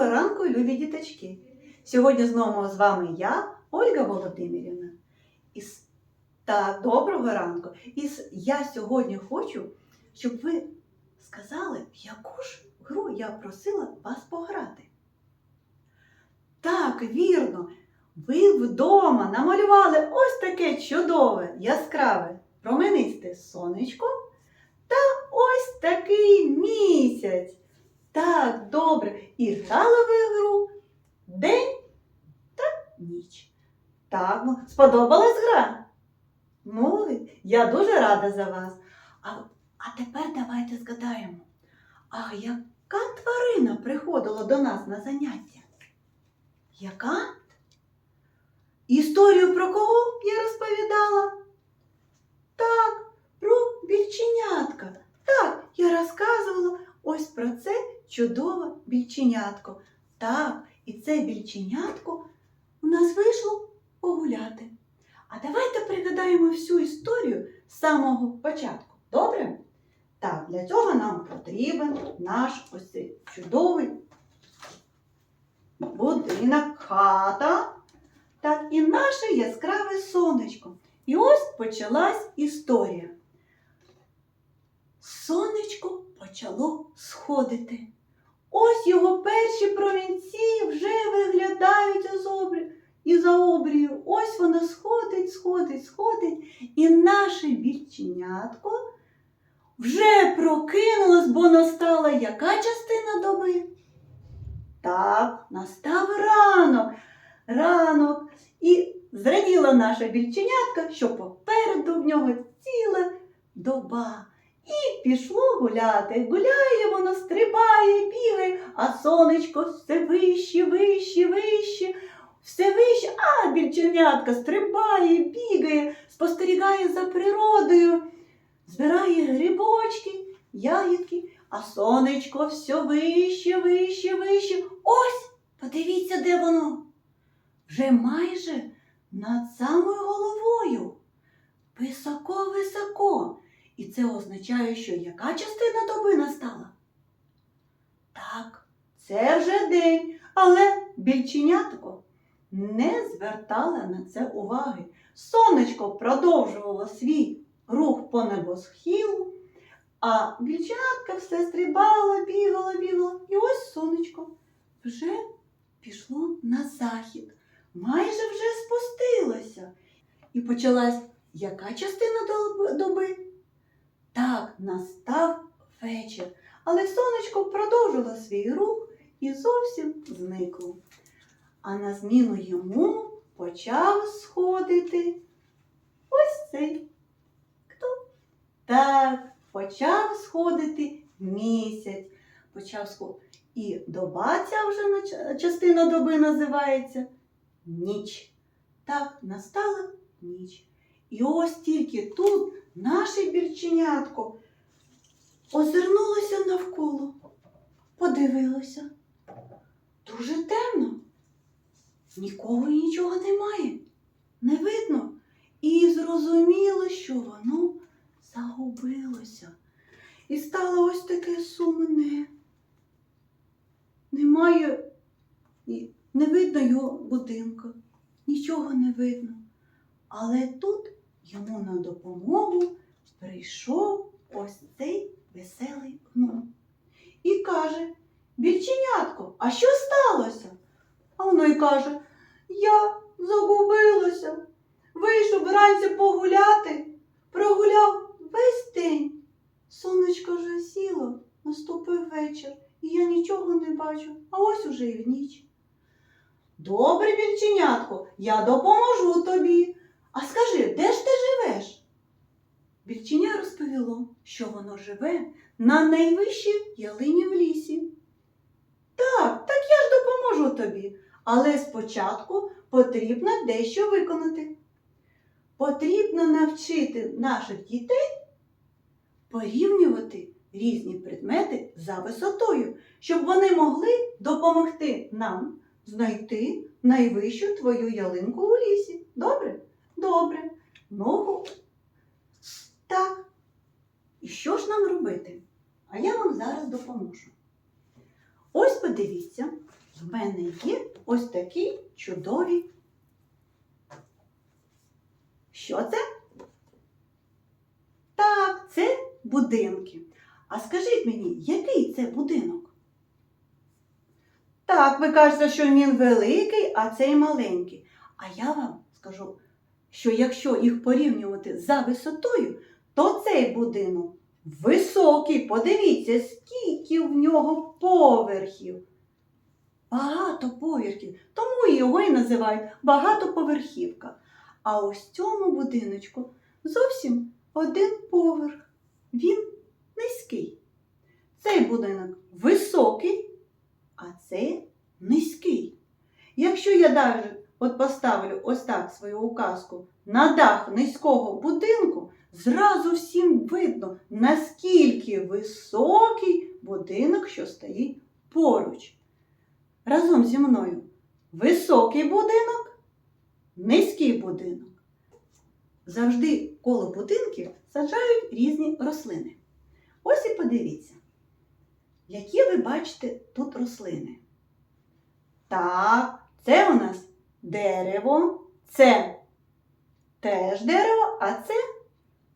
Доброго ранку, любі діточки! Сьогодні знову з вами я, Ольга Володимирівна. І так, доброго ранку. І я сьогодні хочу, щоб ви сказали, в яку ж гру я просила вас пограти. Так, вірно, ви вдома намалювали ось таке чудове, яскраве, променисте сонечко та ось такий місяць. Так, добре. І грали ви гру день та ніч. Так, сподобалась гра? Ну, я дуже рада за вас. А, а тепер давайте згадаємо. А яка тварина приходила до нас на заняття? Яка? Історію про кого я розповідала? Так, про більченятка. Так, я розказувала ось про це чудове більченятко. Так, і це більченятко у нас вийшло погуляти. А давайте пригадаємо всю історію з самого початку. Добре? Так, для цього нам потрібен наш ось цей чудовий будинок, хата. Так, і наше яскраве сонечко. І ось почалась історія. Сонечко почало сходити. Ось його перші промінці вже виглядають із за обрію. Ось воно сходить, сходить, сходить. І наше більченятко вже прокинулось, бо настала яка частина доби? Так, настав ранок. Ранок. І зраділа наша більченятка, що попереду в нього ціла доба. І пішло гуляти. Гуляє воно, стрибає, бігає, а сонечко все вище, вище, вище, все вище, а більченятка стрибає, бігає, спостерігає за природою, збирає грибочки, ягідки, а сонечко все вище, вище, вище. Ось, подивіться, де воно. Вже майже над самою головою. Високо-високо. І це означає, що яка частина доби настала? Так, це вже день, але більченятко не звертала на це уваги. Сонечко продовжувало свій рух по небосхилу, а більченятка все стрибала, бігала, бігала. І ось сонечко вже пішло на захід, майже вже спустилося. І почалась яка частина доби? Так, настав вечір, але сонечко продовжило свій рух і зовсім зникло. А на зміну йому почав сходити ось цей. Хто? Так, почав сходити місяць. Почав сходити. І доба ця вже частина доби називається ніч. Так, настала ніч. І ось тільки тут наше більченятко озирнулося навколо, подивилося. Дуже темно. Нікого і нічого немає. Не видно. І зрозуміло, що воно загубилося. І стало ось таке сумне. Немає, не видно його будинку, нічого не видно. Але тут йому на допомогу прийшов ось цей веселий гном. І каже, більченятко, а що сталося? А воно й каже, я загубилася. Вийшов вранці погуляти, прогуляв весь день. Сонечко вже сіло, наступив вечір, і я нічого не бачу, а ось уже і в ніч. Добре, більченятко, я допоможу тобі. А скажи, де ж ти живеш? Більченя розповіло, що воно живе на найвищій ялині в лісі. Так, так я ж допоможу тобі, але спочатку потрібно дещо виконати. Потрібно навчити наших дітей порівнювати різні предмети за висотою, щоб вони могли допомогти нам знайти найвищу твою ялинку у лісі. Добре? Добре. Ногу. Так. І що ж нам робити? А я вам зараз допоможу. Ось подивіться, в мене є ось такі чудові. Що це? Так, це будинки. А скажіть мені, який це будинок? Так, ви кажете, що він великий, а цей маленький. А я вам скажу, що якщо їх порівнювати за висотою, то цей будинок високий. Подивіться, скільки в нього поверхів. Багато поверхів. Тому його і називають багатоповерхівка. А ось цьому будиночку зовсім один поверх. Він низький. Цей будинок високий, а цей низький. Якщо я от поставлю ось так свою указку на дах низького будинку, зразу всім видно, наскільки високий будинок, що стоїть поруч. Разом зі мною високий будинок, низький будинок. Завжди коло будинків саджають різні рослини. Ось і подивіться, які ви бачите тут рослини. Так, це у нас дерево, це теж дерево, а це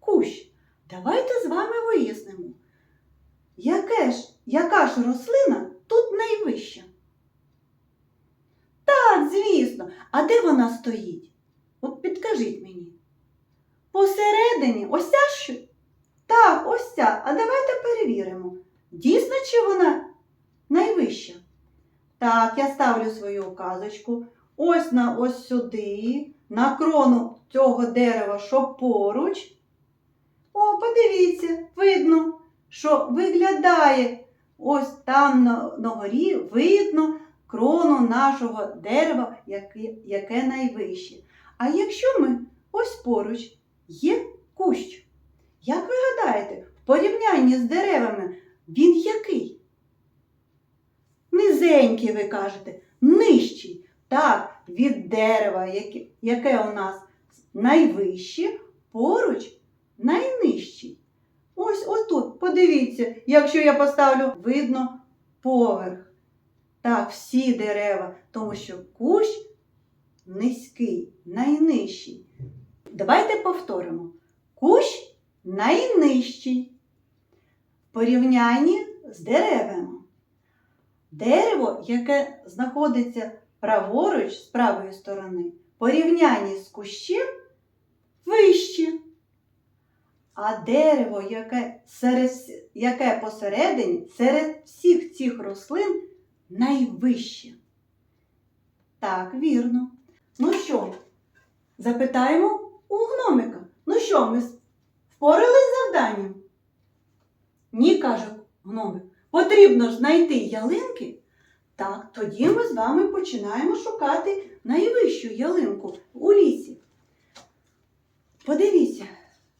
кущ. Давайте з вами вияснимо, яке ж, яка ж рослина тут найвища? Так, звісно. А де вона стоїть? От підкажіть мені. Посередині, ось ця що? Так, ось ця. А давайте перевіримо. Дійсно, чи вона найвища? Так, я ставлю свою указочку ось на ось сюди, на крону цього дерева, що поруч. О, подивіться, видно, що виглядає ось там на, на горі, видно крону нашого дерева, яке, яке найвище. А якщо ми ось поруч є кущ, як ви гадаєте, в порівнянні з деревами він який? Низенький, ви кажете, нижчий. Так, від дерева, яке, у нас найвище, поруч найнижчий. Ось отут, подивіться, якщо я поставлю, видно поверх. Так, всі дерева, тому що кущ низький, найнижчий. Давайте повторимо. Кущ найнижчий в порівнянні з деревами. Дерево, яке знаходиться праворуч з правої сторони, порівнянні з кущем вище. А дерево, яке, серед, яке посередині, серед всіх цих рослин найвище. Так, вірно. Ну що, запитаємо у гномика. Ну що, ми впорались з завданням? Ні, каже гномик. Потрібно ж знайти ялинки. Так, тоді ми з вами починаємо шукати найвищу ялинку у лісі. Подивіться,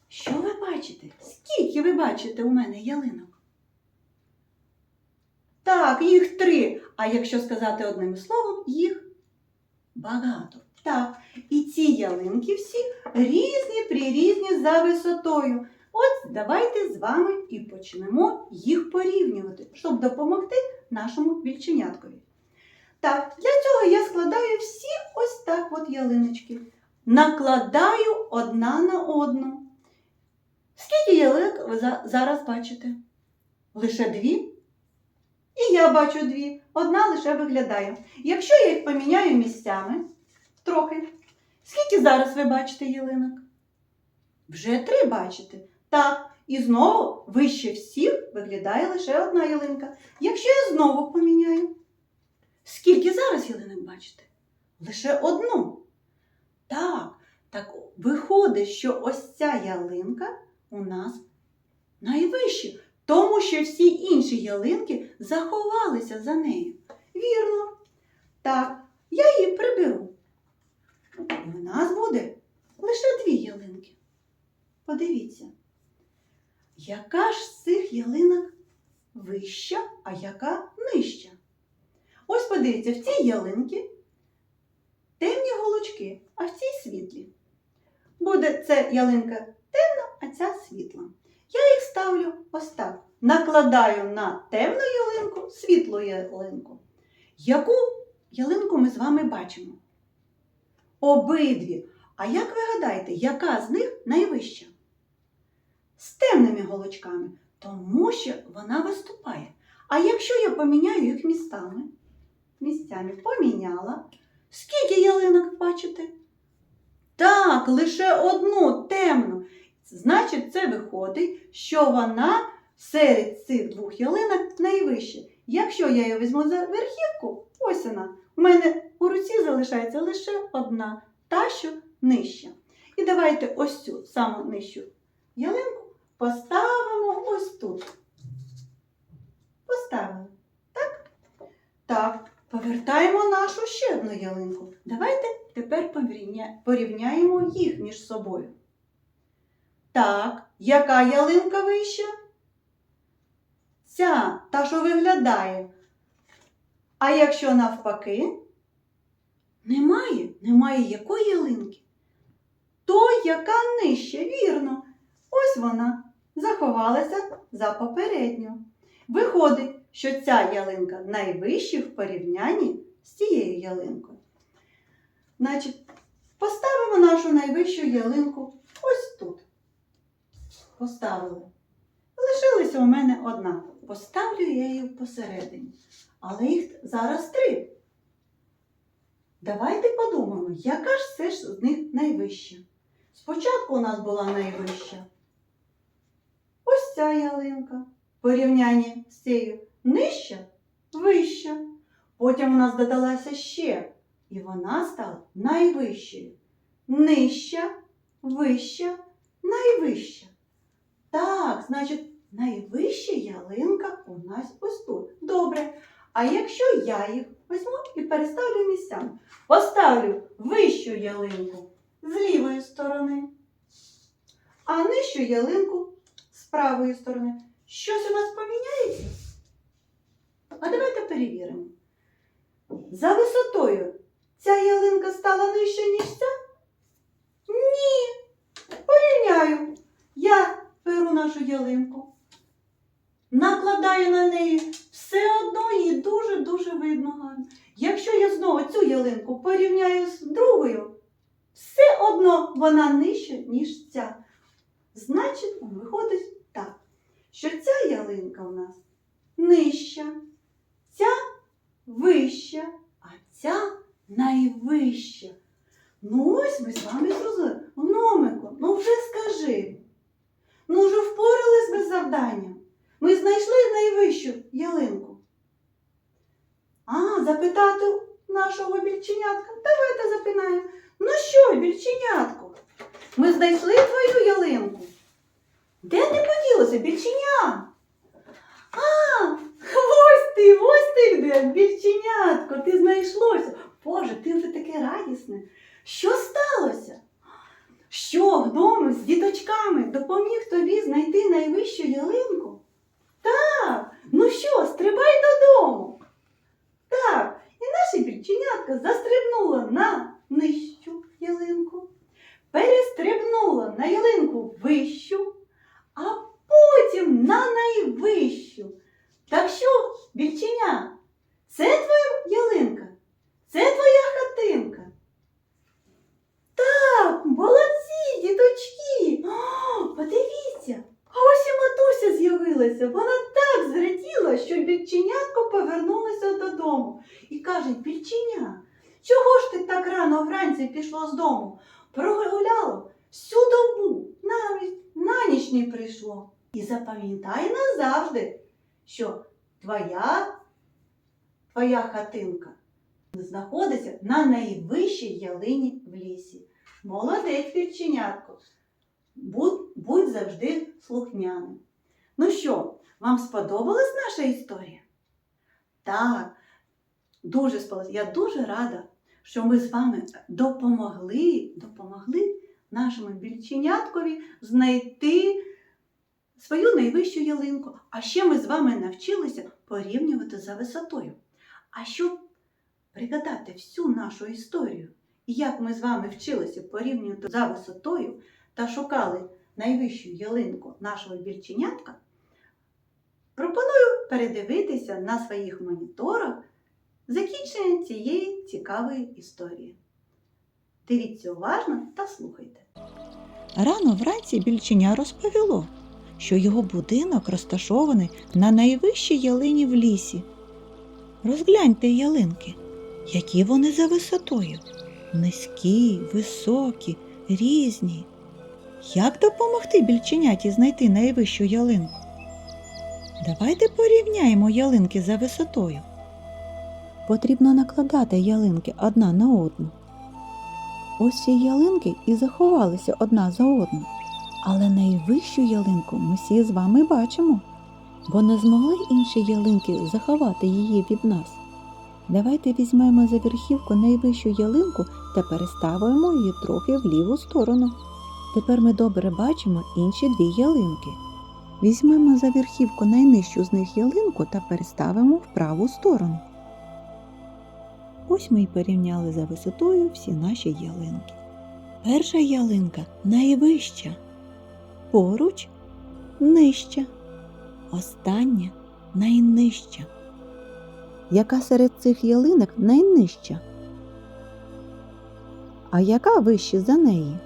що ви бачите? Скільки ви бачите у мене ялинок? Так, їх три. А якщо сказати одним словом, їх багато. Так, і ці ялинки всі різні прирізні за висотою. От давайте з вами і почнемо їх порівнювати, щоб допомогти нашому більченяткові. Так, для цього я складаю всі ось так от ялиночки. Накладаю одна на одну. Скільки ялинок ви зараз бачите? Лише дві? І я бачу дві. Одна лише виглядає. Якщо я їх поміняю місцями трохи, скільки зараз ви бачите ялинок? Вже три бачите. Так, і знову вище всіх виглядає лише одна ялинка. Якщо я знову поміняю, скільки зараз ялинок бачите? Лише одну. Так, так виходить, що ось ця ялинка у нас найвища, тому що всі інші ялинки заховалися за нею. Вірно. Так, я її приберу. І в нас буде лише дві ялинки. Подивіться, яка ж з цих ялинок вища, а яка нижча? Ось подивіться, в цій ялинки темні голочки, а в цій світлі. Буде це ялинка темна, а ця світла. Я їх ставлю ось так. Накладаю на темну ялинку світлу ялинку. Яку ялинку ми з вами бачимо? Обидві. А як ви гадаєте, яка з них найвища? З темними голочками, тому що вона виступає. А якщо я поміняю їх містами, місцями поміняла, скільки ялинок бачите? Так, лише одну темну. Значить, це виходить, що вона серед цих двох ялинок найвища. Якщо я її візьму за верхівку, ось вона. У мене у руці залишається лише одна, та, що нижча. І давайте ось цю саму нижчу ялинку поставимо ось тут. Поставили. Так? Так. Повертаємо нашу ще одну ялинку. Давайте тепер порівняємо їх між собою. Так, яка ялинка вища? Ця, та, що виглядає. А якщо навпаки, немає, немає якої ялинки. То, яка нижче, вірно. Ось вона заховалася за попередню. Виходить, що ця ялинка найвища в порівнянні з цією ялинкою. Значить, поставимо нашу найвищу ялинку ось тут. Поставили. Лишилася у мене одна. Поставлю я її посередині. Але їх зараз три. Давайте подумаємо, яка ж все ж з них найвища. Спочатку у нас була найвища. Ця ялинка. В порівнянні з цією нижча, вища. Потім у нас додалася ще, і вона стала найвищою. Нижча, вища, найвища. Так, значить, найвища ялинка у нас ось тут. Добре. А якщо я їх візьму і переставлю місцями, поставлю вищу ялинку з лівої сторони, а нижчу ялинку з правої сторони. Щось у нас поміняється? А давайте перевіримо. За висотою ця ялинка стала нижче, ніж ця? Ні. Порівняю. Я беру нашу ялинку, накладаю на неї, все одно її дуже-дуже видно гарно. Якщо я знову цю ялинку порівняю з другою, все одно вона нижча, ніж ця. Значить, виходить що ця ялинка у нас нижча, ця вища, а ця найвища. Ну ось ми з вами зрозуміли. Номику, ну вже скажи. Ну вже впорались ми з завданням. Ми знайшли найвищу ялинку. А, запитати нашого більченятка. Давайте запинаємо. Ну що, більченятко? Ми знайшли твою ялинку. Де ти поділося, більченя? А, ось ти, ось ти де, більченятко, ти знайшлося. Боже, ти вже таке радісне. Що сталося? Що гном з діточками допоміг тобі знайти найвищу ялинку? Так, ну що, стрибай додому. Так, і наша більченятка застрибнула на нижчу ялинку, перестрибнула на ялинку вищу, а потім на найвищу. Так що, більченя, це твоя ялинка, це твоя хатинка. Так, молодці, діточки. О, подивіться, а ось і матуся з'явилася. Вона так зраділа, що більченятко повернулося додому. І каже, більченя, чого ж ти так рано вранці пішло з дому? Прогуляло всю добу, навіть на прийшло. І запам'ятай назавжди, що твоя, твоя хатинка знаходиться на найвищій ялині в лісі. Молодець, дівченятко. Будь, будь завжди слухняним. Ну що, вам сподобалась наша історія? Так, дуже сподобалась. Я дуже рада, що ми з вами допомогли, допомогли нашому більченяткові знайти свою найвищу ялинку. А ще ми з вами навчилися порівнювати за висотою. А щоб пригадати всю нашу історію і як ми з вами вчилися порівнювати за висотою та шукали найвищу ялинку нашого більченятка, пропоную передивитися на своїх моніторах закінчення цієї цікавої історії. Дивіться уважно та слухайте. Рано вранці більченя розповіло, що його будинок розташований на найвищій ялині в лісі. Розгляньте ялинки, які вони за висотою. Низькі, високі, різні. Як допомогти більченяті знайти найвищу ялинку? Давайте порівняємо ялинки за висотою. Потрібно накладати ялинки одна на одну. Ось ці ялинки і заховалися одна за одну. Але найвищу ялинку ми всі з вами бачимо, бо не змогли інші ялинки заховати її від нас. Давайте візьмемо за верхівку найвищу ялинку та переставимо її трохи в ліву сторону. Тепер ми добре бачимо інші дві ялинки. Візьмемо за верхівку найнижчу з них ялинку та переставимо в праву сторону. Ось ми й порівняли за висотою всі наші ялинки. Перша ялинка найвища, поруч нижча, остання найнижча. Яка серед цих ялинок найнижча? А яка вище за неї?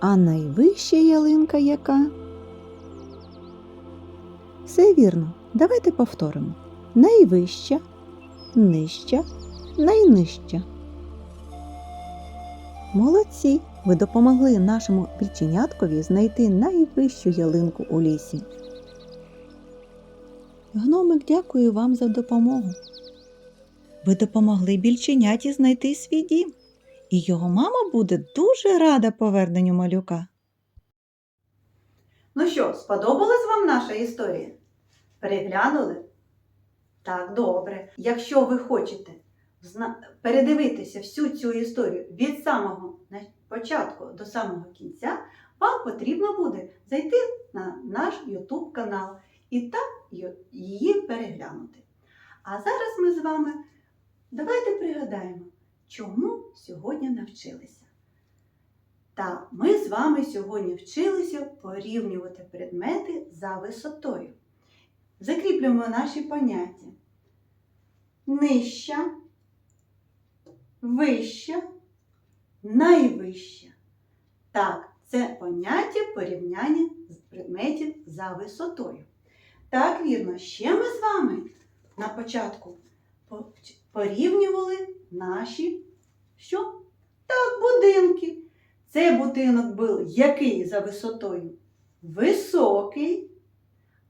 А найвища ялинка яка? Все вірно. Давайте повторимо. Найвища, нижча, найнижча. Молодці! Ви допомогли нашому пільченяткові знайти найвищу ялинку у лісі. Гномик дякую вам за допомогу. Ви допомогли більченяті знайти свій дім, і його мама буде дуже рада поверненню малюка. Ну що, сподобалась вам наша історія? Переглянули? Так, добре. Якщо ви хочете передивитися всю цю історію від самого початку до самого кінця, вам потрібно буде зайти на наш YouTube канал і там її переглянути. А зараз ми з вами давайте пригадаємо, чому сьогодні навчилися. Та ми з вами сьогодні вчилися порівнювати предмети за висотою. Закріплюємо наші поняття. Нижча, вища, найвища. Так, це поняття порівняння з предметів за висотою. Так, вірно, ще ми з вами на початку порівнювали наші що? Так, будинки. Цей будинок був який за висотою? Високий.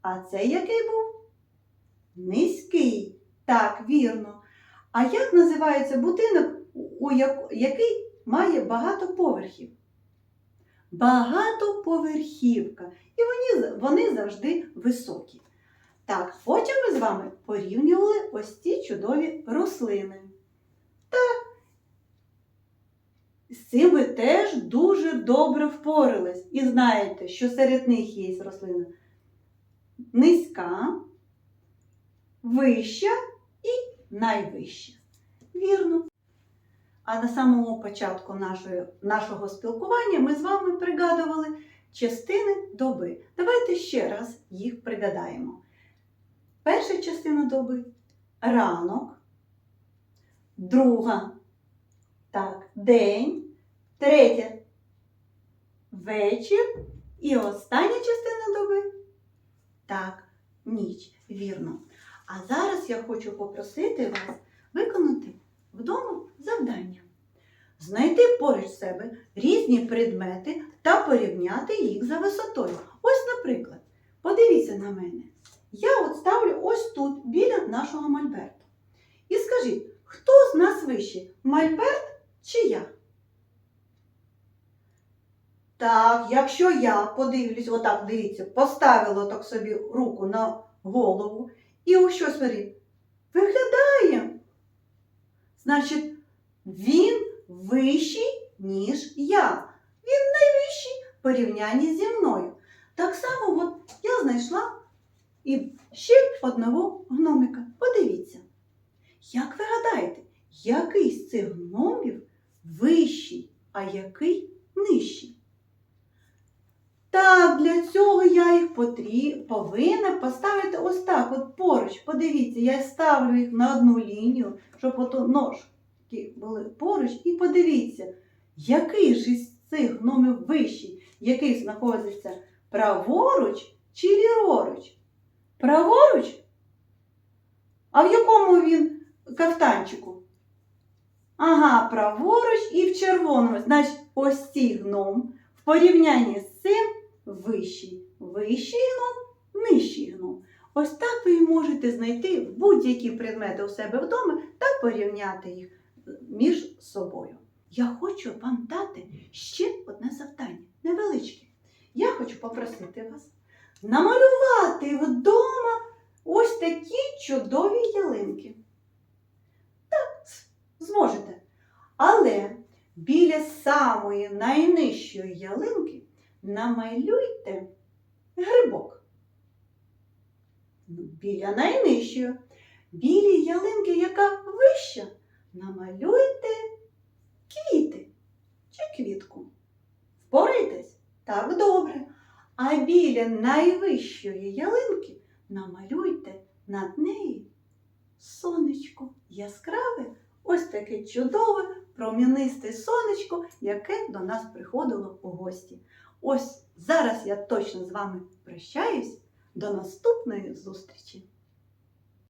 А цей який був? Низький. Так, вірно. А як називається будинок, у як- який має багато поверхів? Багатоповерхівка. І вони, вони завжди високі. Так, потім ми з вами порівнювали ось ці чудові рослини. З цим ви теж дуже добре впорались. І знаєте, що серед них є рослина низька, вища і найвища. Вірно. А на самому початку нашої, нашого спілкування ми з вами пригадували частини доби. Давайте ще раз їх пригадаємо. Перша частина доби ранок, друга так, день, третя вечір і остання частина доби. Так, ніч, вірно. А зараз я хочу попросити вас виконати вдома завдання. Знайти поруч себе різні предмети та порівняти їх за висотою. Ось, наприклад, подивіться на мене. Я от ставлю ось тут, біля нашого мольберту. І скажіть, хто з нас вищий? Мольберт чи я? Так, якщо я подивлюсь, отак, дивіться, поставила так собі руку на голову і ось що смотри, виглядає. Значить, він вищий, ніж я. Він найвищий в порівнянні зі мною. Так само от я знайшла і ще одного гномика. Подивіться. Як ви гадаєте, який з цих гномів вищий, а який нижчий? Так, для цього я їх потрі... повинна поставити ось так, от поруч. Подивіться, я ставлю їх на одну лінію, щоб ото ножки були поруч. І подивіться, який ж із цих гномів вищий, який знаходиться праворуч чи ліворуч? Праворуч? А в якому він кафтанчику? Ага, праворуч і в червоному. Значить, ось цей гном в порівнянні з цим вищий. Вищий гном, нижчий гном. Ось так ви можете знайти будь-які предмети у себе вдома та порівняти їх між собою. Я хочу вам дати ще одне завдання, невеличке. Я хочу попросити вас намалювати вдома ось такі чудові ялинки. Так, зможете. Але біля самої найнижчої ялинки намалюйте грибок. Ну, Біля найнижчої. Білі ялинки, яка вища, намалюйте квіти чи квітку. Впорайтесь? Так добре. А біля найвищої ялинки намалюйте над нею сонечко яскраве, ось таке чудове промінисте сонечко, яке до нас приходило у гості. Ось зараз я точно з вами прощаюсь. До наступної зустрічі!